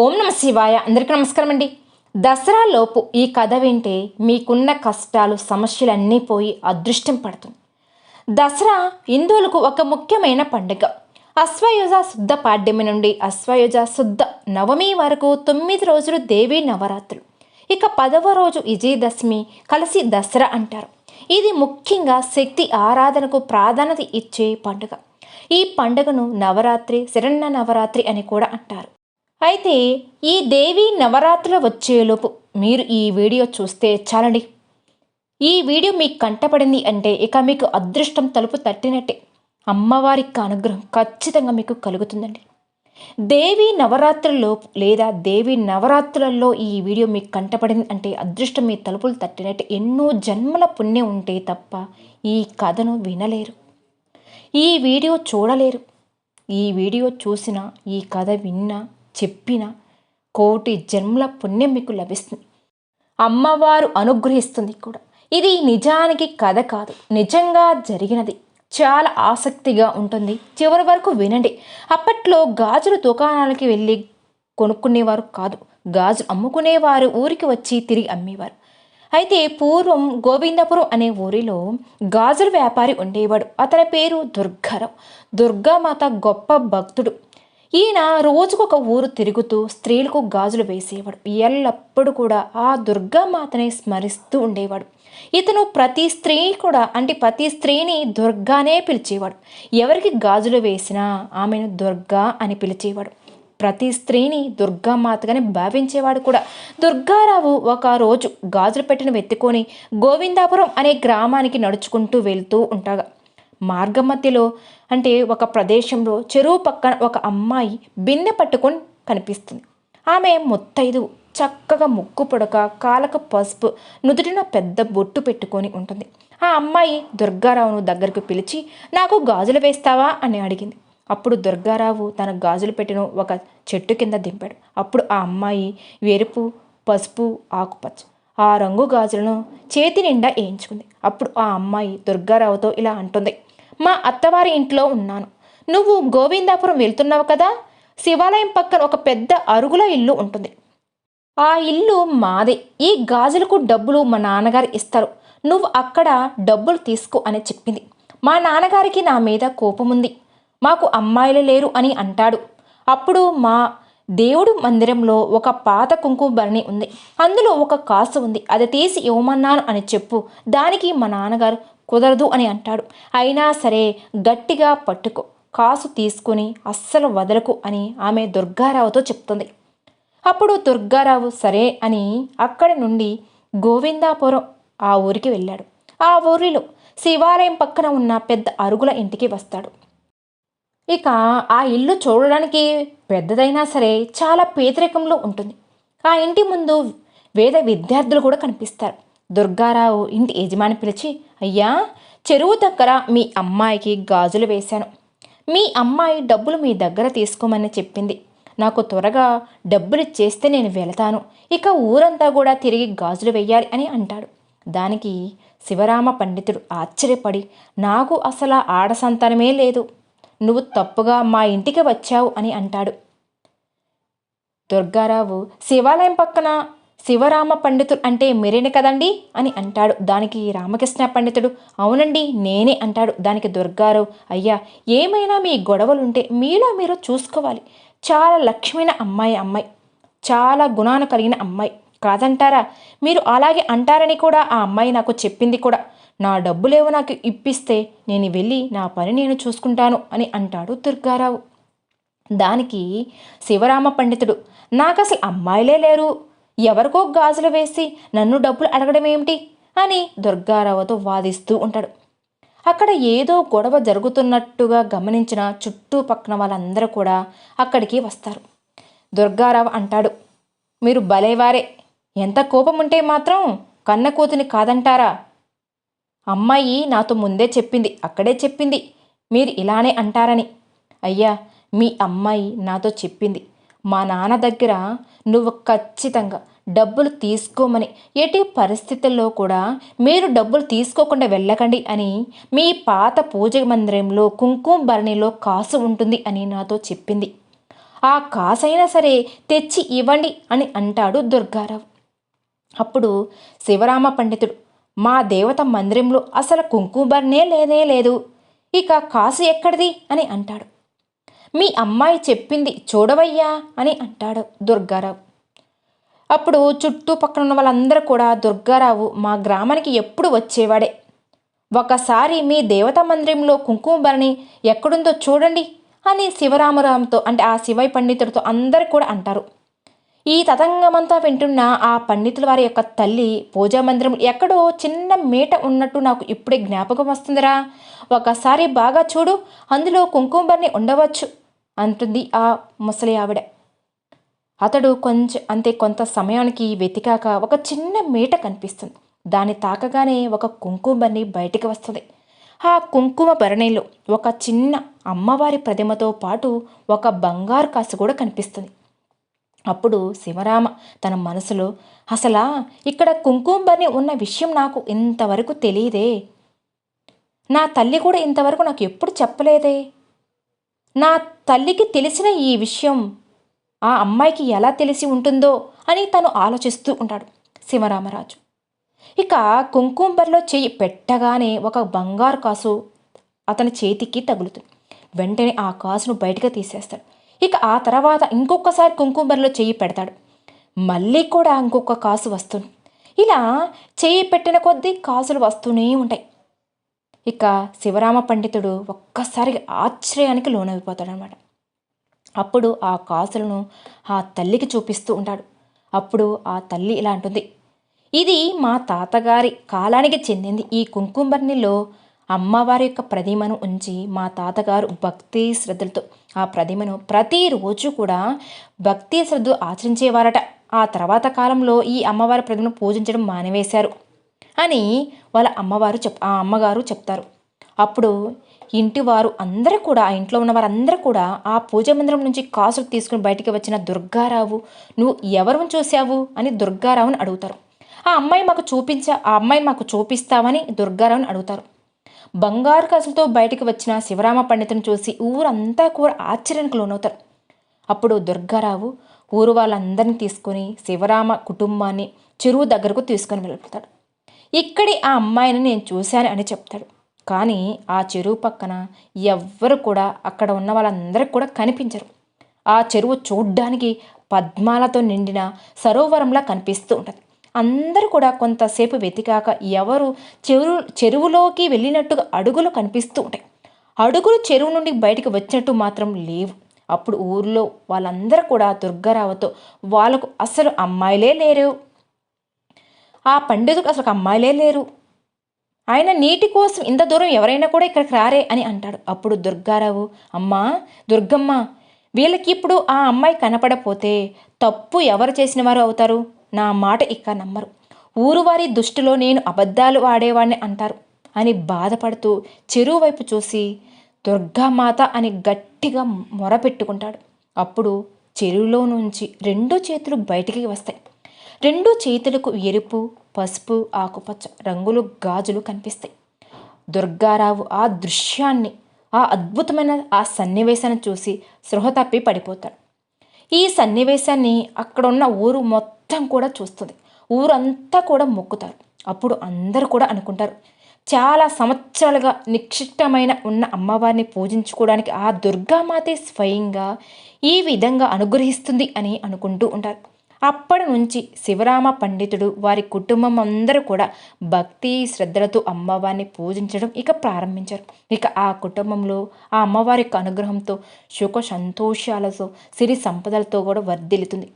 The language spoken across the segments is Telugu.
ఓం నమ శివాయ. అందరికీ నమస్కారం అండి దసరా లోపు ఈ కథ వింటే మీకున్న కష్టాలు సమస్యలన్నీ పోయి అదృష్టం పడుతుంది. దసరా హిందువులకు ఒక ముఖ్యమైన పండుగ. అశ్వయుజ శుద్ధ పాడ్యమి నుండి అశ్వయుజ శుద్ధ నవమి వరకు తొమ్మిది రోజులు దేవీ నవరాత్రులు. ఇక పదవ రోజు విజయదశమి కలిసి దసరా అంటారు. ఇది ముఖ్యంగా శక్తి ఆరాధనకు ప్రాధాన్యత ఇచ్చే పండుగ. ఈ పండుగను నవరాత్రి శరణ్య నవరాత్రి అని కూడా అంటారు. అయితే ఈ దేవి నవరాత్రులు వచ్చేలోపు మీరు ఈ వీడియో చూస్తే చాలండి. ఈ వీడియో మీకు కంటపడింది అంటే ఇక మీకు అదృష్టం తలుపు తట్టినట్టే. అమ్మవారికి అనుగ్రహం ఖచ్చితంగా మీకు కలుగుతుందండి. దేవి నవరాత్రుల్లో లేదా దేవి నవరాత్రులలో ఈ వీడియో మీకు కంటపడింది అంటే అదృష్టం మీ తలుపులు తట్టినట్టు. ఎన్నో జన్మల పుణ్యం ఉంటే తప్ప ఈ కథను వినలేరు. ఈ వీడియో చూడలేరు. ఈ వీడియో చూసిన ఈ కథ విన్నా చెప్పిన కోటి జన్మల పుణ్యం మీకు లభిస్తుంది. అమ్మవారు అనుగ్రహిస్తుంది కూడా. ఇది నిజానికి కథ కాదు. నిజంగా జరిగినది. చాలా ఆసక్తిగా ఉంటుంది. చివరి వరకు వినండి. అప్పట్లో గాజుల దుకాణాలకి వెళ్ళి కొనుక్కునేవారు కాదు. గాజులు అమ్ముకునేవారు ఊరికి వచ్చి తిరిగి అమ్మేవారు. అయితే పూర్వం గోవిందపురం అనే ఊరిలో గాజుల వ్యాపారి ఉండేవాడు. అతని పేరు దుర్గారావు. దుర్గామాత గొప్ప భక్తుడు. ఈయన రోజుకొక ఊరు తిరుగుతూ స్త్రీలకు గాజులు వేసేవాడు. ఎల్లప్పుడూ కూడా ఆ దుర్గామాతని స్మరిస్తూ ఉండేవాడు. ఇతను ప్రతి స్త్రీ కూడా అంటే ప్రతి స్త్రీని దుర్గానే పిలిచేవాడు. ఎవరికి గాజులు వేసినా ఆమెను దుర్గా అని పిలిచేవాడు. ప్రతి స్త్రీని దుర్గామాతగానే భావించేవాడు కూడా. దుర్గారావు ఒక రోజు గాజులు పెట్టిన వెత్తుకొని గోవిందాపురం అనే గ్రామానికి నడుచుకుంటూ వెళ్తూ ఉంటాగా మార్గం మధ్యలో అంటే ఒక ప్రదేశంలో చెరువు పక్కన ఒక అమ్మాయి బిన్నె పట్టుకొని కనిపిస్తుంది. ఆమె ముత్తైదు చక్కగా ముక్కు పొడక కాలకు పసుపు నుదుటిన పెద్ద బొట్టు పెట్టుకొని ఉంటుంది. ఆ అమ్మాయి దుర్గారావును దగ్గరకు పిలిచి నాకు గాజులు వేస్తావా? అని అడిగింది. అప్పుడు దుర్గారావు తన గాజులు పెట్టిన ఒక చెట్టు కింద దింపాడు. అప్పుడు ఆ అమ్మాయి ఎరుపు పసుపు ఆకుపచ్చ ఆ రంగు గాజులను చేతి నిండా వేయించుకుంది. అప్పుడు ఆ అమ్మాయి దుర్గారావుతో ఇలా అంటుంది మా అత్తవారి ఇంట్లో ఉన్నాను. నువ్వు గోవిందాపురం వెళ్తున్నావు కదా? శివాలయం పక్కన ఒక పెద్ద అరుగుల ఇల్లు ఉంటుంది. ఆ ఇల్లు మాదే. ఈ గాజులకు డబ్బులు మా నాన్నగారు ఇస్తారు. నువ్వు అక్కడ డబ్బులు తీసుకో అని చెప్పింది. మా నాన్నగారికి నా మీద కోపముంది. మాకు అమ్మాయిలు లేరు అని అంటాడు. అప్పుడు మా దేవుడు మందిరంలో ఒక పాత కుంకుమరణి ఉంది. అందులో ఒక కాసు ఉంది. అది తీసి ఇవ్వమన్నాను అని చెప్పు. దానికి మా నాన్నగారు కుదరదు అని అంటాడు. అయినా సరే గట్టిగా పట్టుకో. కాసు తీసుకుని అస్సలు వదలకు అని ఆమె దుర్గారావుతో చెప్తుంది. అప్పుడు దుర్గారావు సరే అని అక్కడి నుండి గోవిందాపురం ఆ ఊరికి వెళ్ళాడు. ఆ ఊరిలో శివాలయం పక్కన ఉన్న పెద్ద అరుగుల ఇంటికి వస్తాడు. ఇక ఆ ఇల్లు చూడడానికి పెద్దదైనా సరే చాలా పేదరికంలో ఉంటుంది. ఆ ఇంటి ముందు వేద విద్యార్థులు కూడా కనిపిస్తారు. దుర్గారావు ఇంటి యజమాని పిలిచి అయ్యా చెరువు దగ్గర మీ అమ్మాయికి గాజులు వేశాను. మీ అమ్మాయి డబ్బులు మీ దగ్గర తీసుకోమని చెప్పింది. నాకు త్వరగా డబ్బులు ఇచ్చేస్తే నేను వెళతాను. ఇక ఊరంతా కూడా తిరిగి గాజులు వెయ్యాలి అని అంటాడు. దానికి శివరామ పండితుడు ఆశ్చర్యపడి నాకు అసలు ఆడ సంతానమే లేదు. నువ్వు తప్పుగా మా ఇంటికి వచ్చావు అని అంటాడు. దుర్గారావు శివాలయం పక్కన శివరామ పండితుడు అంటే మీరేనే కదండి? అని అంటాడు. దానికి రామకృష్ణ పండితుడు. అవునండి నేనే అంటాడు దానికి దుర్గారావు. అయ్యా ఏమైనా మీ గొడవలుంటే మీలో మీరు చూసుకోవాలి. చాలా లక్ష్మైన అమ్మాయి అమ్మాయి. చాలా గుణాలు కలిగిన అమ్మాయి. కాదంటారా? మీరు అలాగే అంటారని కూడా ఆ అమ్మాయి నాకు చెప్పింది కూడా. నా డబ్బులేవో నాకు ఇప్పిస్తే నేను వెళ్ళి నా పని నేను చూసుకుంటాను అని అంటాడు దుర్గారావు. దానికి శివరామ పండితుడు. నాకు అసలు అమ్మాయిలే లేరు. ఎవరికో గాజులు వేసి నన్ను డబ్బులు అడగడం ఏమిటి అని దుర్గారావుతో వాదిస్తూ ఉంటాడు. అక్కడ ఏదో గొడవ జరుగుతున్నట్టుగా గమనించిన చుట్టుపక్కన వాళ్ళందరూ కూడా అక్కడికి వస్తారు. దుర్గారావు అంటాడు మీరు భలేవారే ఎంత కోపం ఉంటే మాత్రం కన్న కూతుని కాదంటారా? అమ్మాయి నాతో ముందే చెప్పింది అక్కడే చెప్పింది మీరు ఇలానే అంటారని. అయ్యా మీ అమ్మాయి నాతో చెప్పింది మా నాన్న దగ్గర నువ్వు ఖచ్చితంగా డబ్బులు తీసుకోమని ఎట్టి పరిస్థితుల్లో కూడా మీరు డబ్బులు తీసుకోకుండా వెళ్ళకండి అని మీ పాత పూజ మందిరంలో కుంకుమ భరణిలో కాసు ఉంటుంది అని నాతో చెప్పింది. ఆ కాసైనా సరే తెచ్చి ఇవ్వండి అని అంటాడు దుర్గారావు. అప్పుడు శివరామ పండితుడు మా దేవత మందిరంలో అసలు కుంకుమబర్నే లేదే లేదు. ఇక కాసు ఎక్కడిది? అని అంటాడు. మీ అమ్మాయి చెప్పింది చూడవయ్యా అని అంటాడు దుర్గారావు. అప్పుడు చుట్టుపక్కల ఉన్న వాళ్ళందరూ కూడా దుర్గారావు మా గ్రామానికి ఎప్పుడు వచ్చేవాడే. ఒకసారి మీ దేవతా మందిరంలో కుంకుమ భరణి ఎక్కడుందో చూడండి అని శివరామరావుతో అంటే ఆ శివయ్య పండితుడితో అందరు కూడా అంటారు. ఈ తతంగమంతా వింటున్న ఆ పండితుల వారి యొక్క తల్లి పూజా మందిరం ఎక్కడో చిన్న మేట ఉన్నట్టు నాకు ఇప్పుడే జ్ఞాపకం వస్తుందిరా. ఒకసారి బాగా చూడు అందులో కుంకుమ ఉండవచ్చు అంటుంది ఆ ముసలి ఆవిడ. అతడు కొంచెం అంతే కొంత సమయానికి వెతికాక ఒక చిన్న మీట కనిపిస్తుంది. దాన్ని తాకగానే ఒక కుంకుమర్ణి బయటికి వస్తుంది. ఆ కుంకుమ భరణిలో ఒక చిన్న అమ్మవారి ప్రతిమతో పాటు ఒక బంగారు కాసు కూడా కనిపిస్తుంది. అప్పుడు శివరామ తన మనసులో అసలా ఇక్కడ కుంకుంబర్ని ఉన్న విషయం నాకు ఇంతవరకు తెలియదే నా తల్లి కూడా ఇంతవరకు నాకు ఎప్పుడు చెప్పలేదే. నా తల్లికి తెలిసిన ఈ విషయం ఆ అమ్మాయికి ఎలా తెలిసి ఉంటుందో అని తను ఆలోచిస్తూ ఉంటాడు శివరామరాజు. ఇక కుంకుమబరిలో చేయి పెట్టగానే ఒక బంగారు కాసు అతని చేతికి తగులుతుంది. వెంటనే ఆ కాసును బయటకు తీసేస్తాడు. ఇక ఆ తర్వాత ఇంకొకసారి కుంకుమబరిలో చెయ్యి పెడతాడు. మళ్ళీ కూడా ఇంకొక కాసు వస్తుంది ఇలా చేయి పెట్టిన కొద్దీ కాసులు వస్తూనే ఉంటాయి. ఇక శివరామ పండితుడు ఒక్కసారిగా ఆశ్చర్యానికి లోనైపోతాడనమాట అప్పుడు ఆ కాసులను ఆ తల్లికి చూపిస్తూ ఉంటాడు. అప్పుడు ఆ తల్లి ఇలా అంటుంది. ఇది మా తాతగారి కాలానికి చెందింది. ఈ కుంకుమర్ణిలో అమ్మవారి యొక్క ప్రతిమను ఉంచి మా తాతగారు భక్తి శ్రద్ధలతో ఆ ప్రతిమను ప్రతిరోజు కూడా భక్తి శ్రద్ధ ఆచరించేవారట. ఆ తర్వాత కాలంలో ఈ అమ్మవారి ప్రతిమను పూజించడం మానేవేశారు అని వాళ్ళ అమ్మవారు చెప్ ఆ అమ్మగారు చెప్తారు. అప్పుడు ఇంటి వారు అందరూ కూడా ఆ ఇంట్లో ఉన్న వారందరూ కూడా ఆ పూజ మందిరం నుంచి కాసులు తీసుకుని బయటికి వచ్చిన దుర్గారావు నువ్వు ఎవరిని చూశావు? అని దుర్గారావుని అడుగుతారు. ఆ అమ్మాయి మాకు చూపించా ఆ అమ్మాయిని మాకు చూపిస్తావని దుర్గారావుని అడుగుతారు. బంగారు కాసులతో బయటికి వచ్చిన శివరామ పండితుని చూసి ఊరంతా కూడా ఆశ్చర్యానికి లోనవుతారు. అప్పుడు దుర్గారావు ఊరు వాళ్ళందరినీ తీసుకొని శివరామ కుటుంబాన్ని చెరువు దగ్గరకు తీసుకొని వెళ్ళిపోతాడు. ఇక్కడి ఆ అమ్మాయిని నేను చూశాను అని చెప్తాడు. కానీ ఆ చెరువు పక్కన ఎవ్వరు కూడా అక్కడ ఉన్న వాళ్ళందరికీ కూడా కనిపించరు. ఆ చెరువు చూడ్డానికి పద్మాలతో నిండిన సరోవరంలా కనిపిస్తూ ఉంటుంది. అందరూ కూడా కొంతసేపు వెతికాక ఎవరు చెరువు చెరువులోకి వెళ్ళినట్టుగా అడుగులు కనిపిస్తూ ఉంటాయి. అడుగులు చెరువు నుండి బయటకు వచ్చినట్టు మాత్రం లేవు. అప్పుడు ఊర్లో వాళ్ళందరూ కూడా దుర్గారావుతో వాళ్ళకు అసలు అమ్మాయిలే లేరు. ఆ పండితుకు అసలు అమ్మాయిలే లేరు. ఆయన నీటి కోసం ఇంత దూరం ఎవరైనా కూడా ఇక్కడికి రారే అని అంటాడు. అప్పుడు దుర్గారావు అమ్మా దుర్గమ్మ వీళ్ళకి ఇప్పుడు ఆ అమ్మాయి కనపడపోతే తప్పు ఎవరు చేసిన వారు అవుతారు? నా మాట ఇక నమ్మరు. ఊరువారి దృష్టిలో నేను అబద్ధాలు ఆడేవాడిని అంటారు అని బాధపడుతూ చెరువు వైపు చూసి దుర్గామాత అని గట్టిగా మొరపెట్టుకుంటాడు అప్పుడు చెరువులో నుంచి రెండు చేతులు బయటికి వస్తాయి. రెండు చేతులకు ఎరుపు పసుపు ఆకుపచ్చ రంగులు గాజులు కనిపిస్తాయి. దుర్గారావు ఆ దృశ్యాన్ని ఆ అద్భుతమైన ఆ సన్నివేశాన్ని చూసి సృహ తప్పి పడిపోతాడు. ఈ సన్నివేశాన్ని అక్కడున్న ఊరు మొత్తం కూడా చూస్తుంది. ఊరంతా కూడా మొక్కుతారు. అప్పుడు అందరూ కూడా అనుకుంటారు. చాలా సంవత్సరాలుగా నిక్షిప్తమైన ఉన్న అమ్మవారిని పూజించుకోవడానికి ఆ దుర్గామాతే స్వయంగా ఈ విధంగా అనుగ్రహిస్తుంది అని అనుకుంటూ ఉంటారు. అప్పటి నుంచి శివరామ పండితుడు వారి కుటుంబం అందరూ కూడా భక్తి శ్రద్ధలతో అమ్మవారిని పూజించడం ఇక ప్రారంభించారు. ఇక ఆ కుటుంబంలో ఆ అమ్మవారి యొక్క అనుగ్రహంతో సుఖ సంతోషాలతో సిరి సంపదలతో కూడా వర్ధిల్లుతుంది.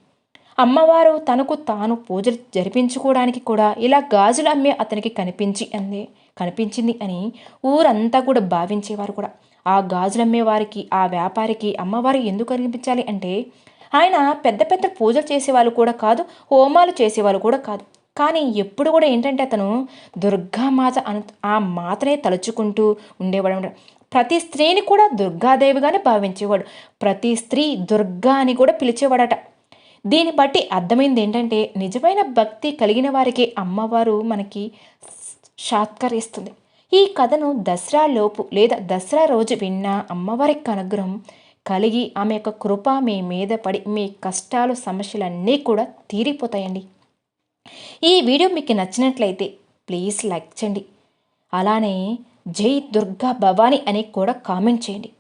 అమ్మవారు తనకు తాను పూజలు జరిపించుకోవడానికి కూడా ఇలా గాజులు అమ్మే అతనికి కనిపించి అంది. కనిపించింది అని ఊరంతా కూడా భావించేవారు కూడా. ఆ గాజులు అమ్మేవారికి ఆ వ్యాపారికి అమ్మవారు ఎందుకు కనిపించాలి అంటే ఆయన పెద్ద పెద్ద పూజలు చేసేవాళ్ళు కూడా కాదు హోమాలు చేసేవాళ్ళు కూడా కాదు. కానీ ఎప్పుడు కూడా ఏంటంటే అతను దుర్గామాత అను ఆ మాతనే తలుచుకుంటూ ఉండేవాడు ప్రతి స్త్రీని కూడా దుర్గాదేవిగానే భావించేవాడు. ప్రతి స్త్రీ దుర్గా అని కూడా పిలిచేవాడట. దీన్ని బట్టి అర్థమైంది ఏంటంటే నిజమైన భక్తి కలిగిన వారికి అమ్మవారు మనకి సాత్కరిస్తుంది. ఈ కథను దసరా లోపు లేదా దసరా రోజు విన్న అమ్మవారి అనుగ్రహం కలిగి ఆమె యొక్క కృప మీ మీద పడి మీ కష్టాలు సమస్యలన్నీ కూడా తీరిపోతాయండి. ఈ వీడియో మీకు నచ్చినట్లయితే ప్లీజ్ లైక్ చేయండి. అలానే జై దుర్గా భవాని అని కూడా కామెంట్ చేయండి.